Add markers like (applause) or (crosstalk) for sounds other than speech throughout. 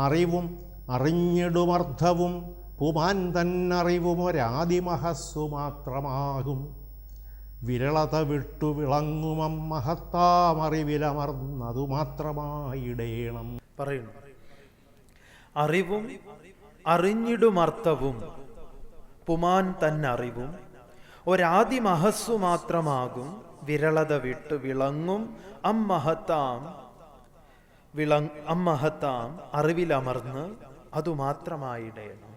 അറിവും അറിഞ്ഞിടുമർദ്ധവും പുമാൻ തന്നറിവും ഒരാദിമഹസ്സു മാത്രമാകും. വിരളത വിട്ടു വിളങ്ങുമം മഹത്താമറിവിലമർന്നതു മാത്രമായിടേണം. പറയുന്നു. അറിവും അറിഞ്ഞിടുമർത്ഥവും പുമാൻ തന്നറിവും ഒരാദിമഹസ്സു മാത്രമാകും. വിരളത വിട്ടു വിളങ്ങും അമ്മഹത്താം വിളങ് അമ്മഹത്താം അറിവിലമർന്ന് അതുമാത്രമായിടയണം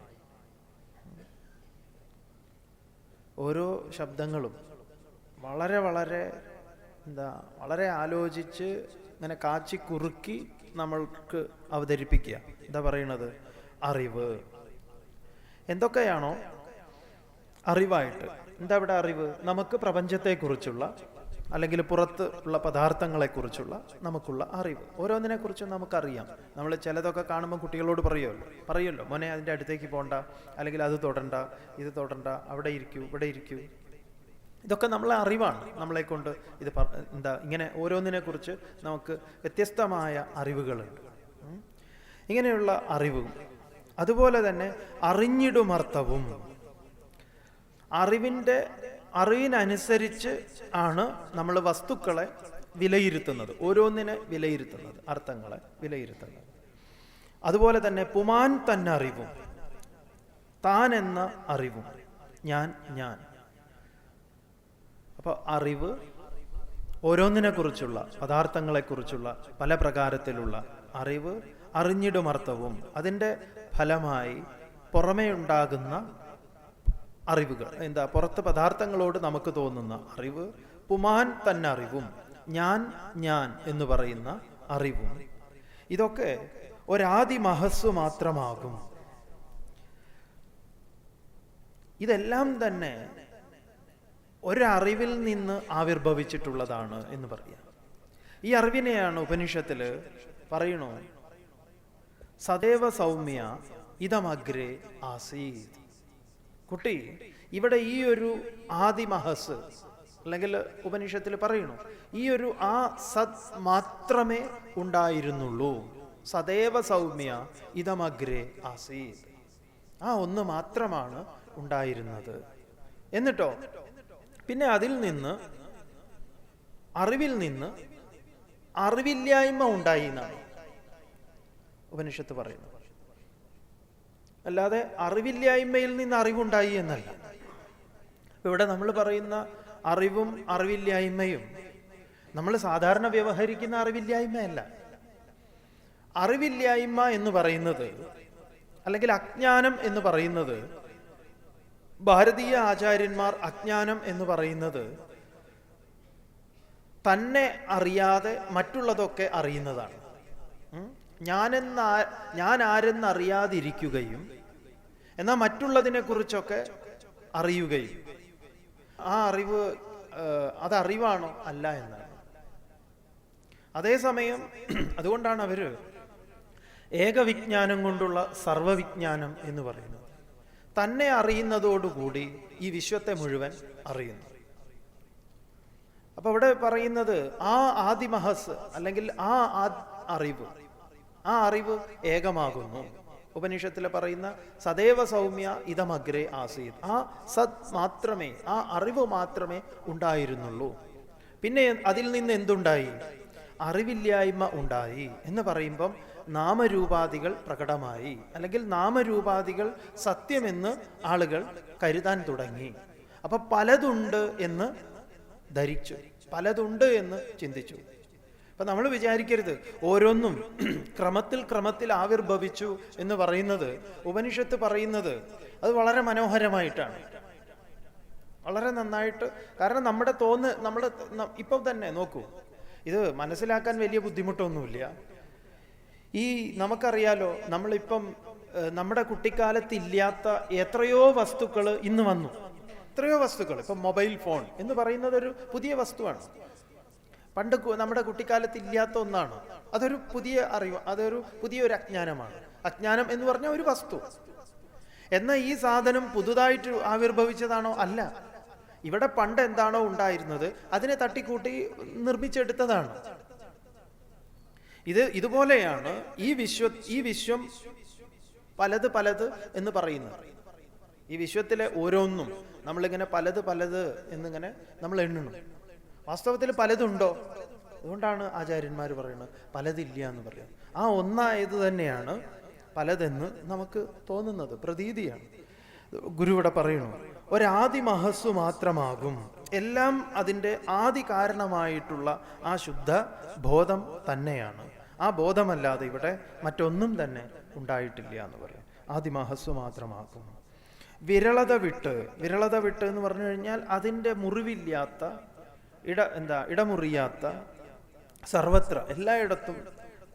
ഓരോ ശബ്ദങ്ങളും വളരെ വളരെ എന്താ വളരെ ആലോചിച്ച് ഇങ്ങനെ കാച്ചി കുറുക്കി നമ്മൾക്ക് അവതരിപ്പിക്കുക. എന്താ പറയണത്? അറിവ്. എന്തൊക്കെയാണോ അറിവായിട്ട്. എന്താ ഇവിടെ അറിവ്? നമുക്ക് പ്രപഞ്ചത്തെക്കുറിച്ചുള്ള അല്ലെങ്കിൽ പുറത്ത് ഉള്ള പദാർത്ഥങ്ങളെക്കുറിച്ചുള്ള നമുക്കുള്ള അറിവ്. ഓരോന്നിനെ കുറിച്ചും നമുക്കറിയാം. നമ്മൾ ചിലതൊക്കെ കാണുമ്പോൾ കുട്ടികളോട് പറയുമല്ലോ. പറയുമല്ലോ മോനെ അതിന്റെ അടുത്തേക്ക് പോകണ്ട അല്ലെങ്കിൽ അത് തൊടണ്ട ഇത് തൊടണ്ട. അവിടെ ഇരിക്കൂ ഇവിടെ ഇരിക്കൂ. ഇതൊക്കെ നമ്മളെ അറിവാണ്. നമ്മളെ കൊണ്ട് ഇത് എന്താ ഇങ്ങനെ ഓരോന്നിനെക്കുറിച്ച് നമുക്ക് വ്യത്യസ്തമായ അറിവുകളുണ്ട്. ഇങ്ങനെയുള്ള അറിവും അതുപോലെ തന്നെ അറിഞ്ഞിടുമർത്ഥവും. അറിവിന്റെ അറിവിനനുസരിച്ച് ആണ് നമ്മൾ വസ്തുക്കളെ വിലയിരുത്തുന്നത്. ഓരോന്നിനെ വിലയിരുത്തുന്നത് അർത്ഥങ്ങളെ വിലയിരുത്തുന്നത്. അതുപോലെ തന്നെ പുമാൻ തന്നെ അറിവും താൻ എന്ന അറിവും ഞാൻ ഞാൻ. അപ്പോൾ അറിവ് ഓരോന്നിനെ കുറിച്ചുള്ള പദാർത്ഥങ്ങളെക്കുറിച്ചുള്ള പല പ്രകാരത്തിലുള്ള അറിവ് അറിഞ്ഞിടുമർത്ഥവും അതിന്റെ ഫലമായി പുറമേ ഉണ്ടാകുന്ന അറിവുകൾ. എന്താ? പുറത്ത് പദാർത്ഥങ്ങളോട് നമുക്ക് തോന്നുന്ന അറിവ് പുമാൻ തന്നെ അറിവും ഞാൻ ഞാൻ എന്ന് പറയുന്ന അറിവും. ഇതൊക്കെ ഒരാദി മഹസ്സു മാത്രമാകും. ഇതെല്ലാം തന്നെ ഒരറിവിൽ നിന്ന് ആവിർഭവിച്ചിട്ടുള്ളതാണ് എന്ന് പറയാം. ഈ അറിവിനെയാണ് ഉപനിഷത്തിൽ പറയണു. സദേവ സൗമ്യ ഇതമഗ്രേ ആസീത്. കുട്ടി ഇവിടെ ഈ ഒരു ആദിമഹസ് അല്ലെങ്കിൽ ഉപനിഷത്തിൽ പറയുന്നു ഈ ഒരു ആ സത് മാത്രമേ ഉണ്ടായിരുന്നുള്ളൂ. സദേവ സൗമ്യ ഇതമഗ്രേ ആസീത്. ആ ഒന്ന് മാത്രമാണ് ഉണ്ടായിരുന്നത്. എന്നിട്ടോ? പിന്നെ അതിൽ നിന്ന് അറിവിൽ നിന്ന് അറിവില്ലായ്മ ഉണ്ടായി എന്നാണ് ഉപനിഷത്ത് പറയുന്നത്. അല്ലാതെ അറിവില്ലായ്മയിൽ നിന്ന് അറിവുണ്ടായി എന്നല്ല ഇവിടെ നമ്മൾ പറയുന്ന അറിവും അറിവില്ലായ്മയും നമ്മൾ സാധാരണ വ്യവഹരിക്കുന്ന അറിവില്ലായ്മയല്ല അറിവില്ലായ്മ എന്ന് പറയുന്നത് അല്ലെങ്കിൽ അജ്ഞാനം എന്ന് പറയുന്നത് ഭാരതീയ ആചാര്യന്മാർ അജ്ഞാനം എന്ന് പറയുന്നത് തന്നെ അറിയാതെ മറ്റുള്ളതൊക്കെ അറിയുന്നതാണ്? ഞാനെന്ന ഞാൻ ആരെന്നറിയാതിരിക്കുകയും എന്നാൽ മറ്റുള്ളതിനെ കുറിച്ചൊക്കെ അറിയുകയും. ആ അറിവ് അതറിവാണോ? അല്ല എന്നാണ്. അതേസമയം അതുകൊണ്ടാണ് അവർ ഏകവിജ്ഞാനം കൊണ്ടുള്ള സർവവിജ്ഞാനം എന്ന് പറയുന്നത്. തന്നെ അറിയുന്നതോടുകൂടി ഈ വിശ്വത്തെ മുഴുവൻ അറിയുന്നു. അപ്പൊ ഇവിടെ പറയുന്നത് ആ ആദിമഹസ് അല്ലെങ്കിൽ ആ- അറിവ് ആ അറിവ് ഏകമാകുന്നു. ഉപനിഷത്തിൽ പറയുന്ന സദൈവ സൗമ്യ ഇതമഗ്രേ ആസീത്. ആ സത് മാത്രമേ ആ അറിവ് മാത്രമേ ഉണ്ടായിരുന്നുള്ളൂ. പിന്നെ അതിൽ നിന്ന് എന്തുണ്ടായി? അറിവില്ലായ്മ ഉണ്ടായി എന്ന് പറയുമ്പം നാമരൂപാദികൾ പ്രകടമായി. അല്ലെങ്കിൽ നാമരൂപാദികൾ സത്യമെന്ന് ആളുകൾ കരുതാൻ തുടങ്ങി. അപ്പൊ പലതുണ്ട് എന്ന് ധരിച്ചു. പലതുണ്ട് എന്ന് ചിന്തിച്ചു. അപ്പൊ നമ്മൾ വിചാരിക്കരുത് ഓരോന്നും (clears throat) ക്രമത്തിൽ ക്രമത്തിൽ ആവിർഭവിച്ചു എന്ന് പറയുന്നത് ഉപനിഷത്ത് പറയുന്നത് അത് വളരെ മനോഹരമായിട്ടാണ്. വളരെ നന്നായിട്ട് കാരണം നമ്മുടെ തോന്ന് നമ്മൾ ഇപ്പം തന്നെ നോക്കൂ ഇത് മനസ്സിലാക്കാൻ വലിയ ബുദ്ധിമുട്ടൊന്നുമില്ല. ഈ നമുക്കറിയാലോ നമ്മളിപ്പം നമ്മുടെ കുട്ടിക്കാലത്ത് ഇല്ലാത്ത എത്രയോ വസ്തുക്കൾ ഇന്ന് വന്നു. എത്രയോ വസ്തുക്കൾ ഇപ്പം മൊബൈൽ ഫോൺ എന്ന് പറയുന്നത് ഒരു പുതിയ വസ്തുവാണ്. പണ്ട് നമ്മുടെ കുട്ടിക്കാലത്ത് ഇല്ലാത്ത ഒന്നാണ്. അതൊരു പുതിയ അറിവ് അതൊരു പുതിയൊരു അജ്ഞാനമാണ്. അജ്ഞാനം എന്ന് പറഞ്ഞ ഒരു വസ്തു. എന്നാൽ ഈ സാധനം പുതുതായിട്ട് ആവിർഭവിച്ചതാണോ? അല്ല. ഇവിടെ പണ്ട് എന്താണോ ഉണ്ടായിരുന്നത് അതിനെ തട്ടിക്കൂട്ടി നിർമ്മിച്ചെടുത്തതാണ്. ഇത് ഇതുപോലെയാണ് ഈ വിശ്വ ഈ വിശ്വം പലത് പലത് എന്ന് പറയുന്നത്. ഈ വിശ്വത്തിലെ ഓരോന്നും നമ്മളിങ്ങനെ പലത് പലത് എന്നിങ്ങനെ നമ്മൾ എണ്ണണം. വാസ്തവത്തിൽ പലതുണ്ടോ? അതുകൊണ്ടാണ് ആചാര്യന്മാർ പറയുന്നത് പലതില്ല എന്ന് പറയുന്നത്. ആ ഒന്നായത് തന്നെയാണ് പലതെന്ന് നമുക്ക് തോന്നുന്നത് പ്രതീതിയാണ്. ഗുരു ഇവിടെ പറയുന്നു ഒരാദി മഹസ്സു മാത്രമാകും. എല്ലാം അതിന്റെ ആദി കാരണമായിട്ടുള്ള ആ ശുദ്ധ ബോധം തന്നെയാണ്. ആ ബോധമല്ലാതെ ഇവിടെ മറ്റൊന്നും തന്നെ ഉണ്ടായിട്ടില്ല എന്ന് പറയും. ആദി മഹസ്സു മാത്രമാകും. വിരളത വിട്ട് വിരളത വിട്ട് എന്ന് പറഞ്ഞു കഴിഞ്ഞാൽ അതിന്റെ മുറിവില്ലാത്ത ഇട എന്താ ഇടമുറിയാത്ത സർവത്ര എല്ലായിടത്തും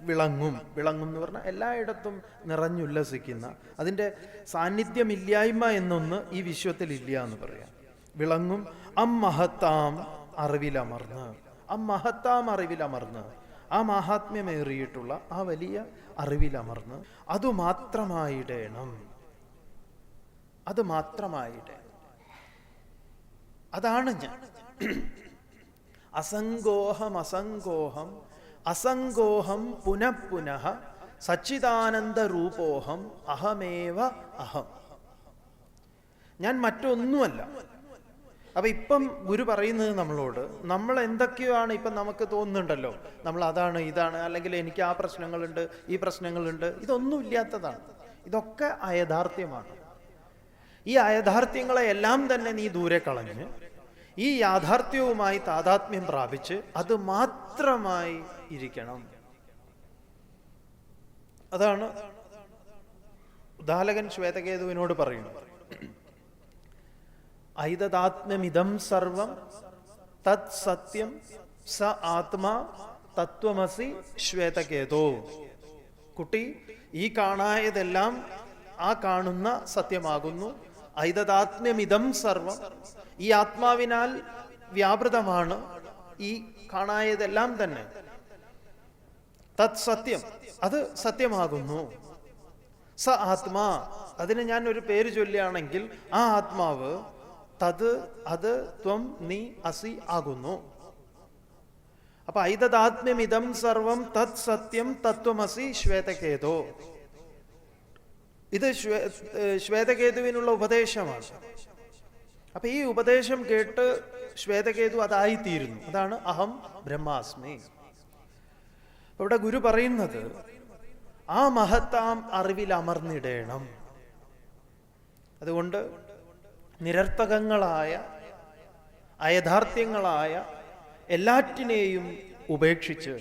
വിളങ്ങും. വിളങ്ങും എന്ന് പറഞ്ഞാൽ എല്ലായിടത്തും നിറഞ്ഞുല്ലസിക്കുന്ന അതിന്റെ സാന്നിധ്യമില്ലായ്മ എന്നൊന്ന് ഈ വിശ്വത്തിൽ ഇല്ല എന്ന് പറയാം. വിളങ്ങും അം മഹത്താം അറിവിലമർന്ന് അം മഹത്താം അറിവിലമർന്ന് ആ മഹാത്മ്യമേറിയിട്ടുള്ള ആ വലിയ അറിവിലമർന്ന് അതുമാത്രമായിടേണം അത് മാത്രമായിട്ട് അതാണ് ഞാൻ. അസങ്കോഹം അസങ്കോഹം അസങ്കോഹം പുനഃപുനഃ സച്ചിദാനന്ദ രൂപോഹം അഹമേവ അഹം. ഞാൻ മറ്റൊന്നുമല്ല. അപ്പൊ ഇപ്പം ഗുരു പറയുന്നത് നമ്മളോട് നമ്മൾ എന്തൊക്കെയാണ് ഇപ്പം നമുക്ക് തോന്നുന്നുണ്ടല്ലോ? നമ്മൾ അതാണ് ഇതാണ് അല്ലെങ്കിൽ എനിക്ക് ആ പ്രശ്നങ്ങളുണ്ട് ഈ പ്രശ്നങ്ങളുണ്ട് ഇതൊന്നും ഇല്ലാത്തതാണ്. ഇതൊക്കെ അയഥാർത്ഥ്യമാണ്. ഈ അയഥാർത്ഥ്യങ്ങളെ എല്ലാം തന്നെ നീ ദൂരെ കളഞ്ഞ് ഈ യാഥാർത്ഥ്യവുമായി താതാത്മ്യം പ്രാപിച്ച് അത് മാത്രമായി ഇരിക്കണം. അതാണ് ഉദാലകൻ ശ്വേതകേതുവിനോട് പറയുന്നത് ഐതദാത്മ്യമിതം സർവം തത് സത്യം സ ആത്മാ തത്വമസി ശ്വേതകേതോ. കുട്ടി ഈ കാണായതെല്ലാം ആ കാണുന്ന സത്യമാകുന്നു. ഐതദാത്മ്യമിതം സർവം ഈ ആത്മാവിനാൽ വ്യാപൃതമാണ് ഈ കാണായതെല്ലാം തന്നെ. തത് സത്യം. അത് സത്യമാകുന്നു. സ ആത്മാ. അതിന് ഞാൻ ഒരു പേര് ചൊല്ലുകയാണെങ്കിൽ ആ ആത്മാവ് തത് അത് ത്വം നീ അസി ആകുന്നു. അപ്പൊ ഐതദാത്മ്യമിതം സർവം തത് സത്യം തത്വമസി ശ്വേതകേതോ. ഇത് ശ്വേ ശ്വേതകേതുവിനുള്ള ഉപദേശമാണ്. അപ്പൊ ഈ ഉപദേശം കേട്ട് ശ്വേതകേതു അതായിത്തീരുന്നു. അതാണ് അഹം ബ്രഹ്മാസ്മി. ഇവിടെ ഗുരു പറയുന്നത് ആ മഹത്താം അറിവിൽ അമർന്നിടേണം. അതുകൊണ്ട് നിരർത്ഥകങ്ങളായ അയഥാർത്ഥ്യങ്ങളായ എല്ലാറ്റിനെയും ഉപേക്ഷിച്ച്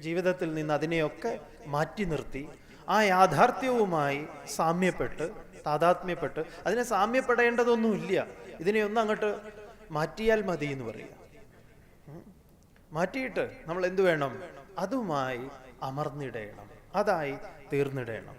ജീവിതത്തിൽ നിന്ന് അതിനെയൊക്കെ മാറ്റി നിർത്തി ആ യാഥാർത്ഥ്യവുമായി സാമ്യപ്പെട്ട് താതാത്മ്യപ്പെട്ട്. അതിനെ സാമ്യപ്പെടേണ്ടതൊന്നുമില്ല. ഇതിനെ ഒന്ന് അങ്ങോട്ട് മാറ്റിയാൽ മതി എന്ന് പറയുക മാറ്റിയിട്ട് നമ്മൾ എന്തു വേണം? അതുമായി അമർന്നിടേണം. അതായി തീർന്നിടേണം.